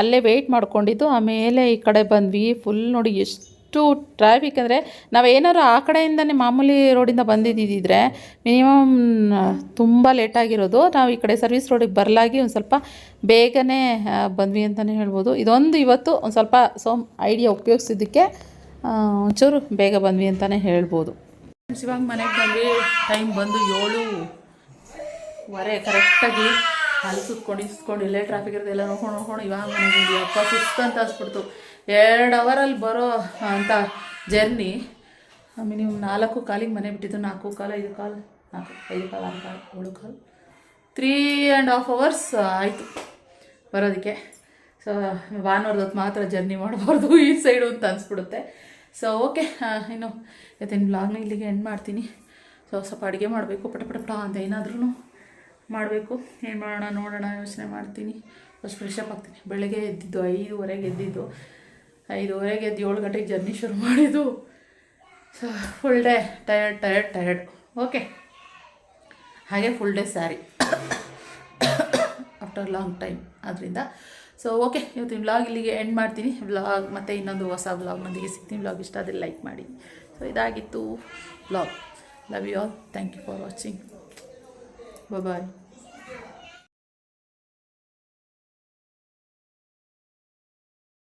ಅಲ್ಲೇ ವೆಯ್ಟ್ ಮಾಡ್ಕೊಂಡಿದ್ದು. ಆಮೇಲೆ ಈ ಕಡೆ ಬಂದ್ವಿ. ಫುಲ್ ನೋಡಿ ಎಷ್ಟು ಟ್ರಾಫಿಕ್ ಅಂದರೆ ನಾವೇನಾದ್ರು ಆ ಕಡೆಯಿಂದನೇ ಮಾಮೂಲಿ ರೋಡಿಂದ ಬಂದಿದ್ದಿದ್ರೆ ಮಿನಿಮಮ್ ತುಂಬ ಲೇಟಾಗಿರೋದು ನಾವು ಈ ಕಡೆ ಸರ್ವಿಸ್ ರೋಡಿಗೆ ಬರಲಾಗಿ ಒಂದು ಸ್ವಲ್ಪ ಬೇಗನೆ ಬಂದ್ವಿ ಅಂತಲೇ ಹೇಳ್ಬೋದು. ಇದೊಂದು ಇವತ್ತು ಒಂದು ಸ್ವಲ್ಪ ಸೋಮ್ ಐಡಿಯಾ ಉಪಯೋಗಿಸಿದ್ದಕ್ಕೆ ಒಂಚೂರು ಬೇಗ ಬಂದ್ವಿ ಅಂತಲೇ ಹೇಳ್ಬೋದು. ಇವಾಗ ಮನೆಗೆ ಬಂದ್ವಿ. ಟೈಮ್ ಬಂದು ಏಳು ವರೆ. ಕರೆಕ್ಟಾಗಿ ಅಲ್ಲಿ ಸುತ್ಕೊಂಡು ಇಸ್ಕೊಂಡು, ಇಲ್ಲೇ ಟ್ರಾಫಿಕ್ ಇರೋದು ಎಲ್ಲ ನೋಡ್ಕೊಂಡು ನೋಡ್ಕೊಂಡು ಇವಾಗ ಮನೆಗೆ ಅಪ್ಪ ಸುಸ್ತು ಅಂತ ಅನ್ಸ್ಬಿಡ್ತು. ಎರಡು ಅವರಲ್ಲಿ ಬರೋ ಅಂತ ಜರ್ನಿ ಮಿನಿಮಮ್ ನಾಲ್ಕು ಕಾಲಿಗೆ ಮನೆ ಬಿಟ್ಟಿದ್ದು, ನಾಲ್ಕು ಕಾಲು, ಐದು ಕಾಲು, ನಾಲ್ಕು, ಐದು ಕಾಲು, ಆರು ಕಾಲು, ಏಳು ಕಾಲು. ತ್ರೀ ಆ್ಯಂಡ್ ಹಾಫ್ ಅವರ್ಸ್ ಆಯಿತು ಬರೋದಕ್ಕೆ. ಸೊ ಭಾನುವಾರದ ಹೊತ್ತು ಮಾತ್ರ ಜರ್ನಿ ಮಾಡಬಾರ್ದು ಈ ಸೈಡು ಅಂತ ಅನಿಸ್ಬಿಡುತ್ತೆ. ಸೊ ಓಕೆ ಇನ್ನು ಇವತ್ತಿನ ಬ್ಲಾಗ್ನ ಇಲ್ಲಿಗೆ ಎಂಡ್ ಮಾಡ್ತೀನಿ. ಸೊ ಸ್ವಲ್ಪ ಅಡುಗೆ ಮಾಡಬೇಕು, ಪಟ ಪಟ ಪಟ ಅಂತ ಏನಾದ್ರೂ ಮಾಡಬೇಕು. ಏನು ಮಾಡೋಣ, ನೋಡೋಣ, ಯೋಚನೆ ಮಾಡ್ತೀನಿ. ಫಸ್ಟ್ ಫ್ರೆಶ್ ಅಪ್ ಆಗ್ತೀನಿ. ಬೆಳಗ್ಗೆ ಎದ್ದಿದ್ದು ಐದುವರೆಗೆ ಎದ್ದಿದ್ದು. ಐದುವರೆಗೆ ಎದ್ದು ಏಳು ಗಂಟೆಗೆ ಜರ್ನಿ ಶುರು ಮಾಡಿದ್ದು. So full day tired tired tired okay ಹಾಗೆ full day sari after long time ಆದ್ದರಿಂದ ಸೊ ಓಕೆ ಇವತ್ತಿನ ವ್ಲಾಗ್ ಇಲ್ಲಿಗೆ ಎಂಡ್ ಮಾಡ್ತೀನಿ. ವ್ಲಾಗ್ ಮತ್ತು ಇನ್ನೊಂದು ಹೊಸ ವ್ಲಾಗ್ನೊಂದಿಗೆ ಸಿಗ್ತೀನಿ. ವ್ಲಾಗ್ ಇಷ್ಟ ಆದರೆ ಲೈಕ್ ಮಾಡಿ. ಸೊ ಇದಾಗಿತ್ತು vlog love you all thank you for watching bye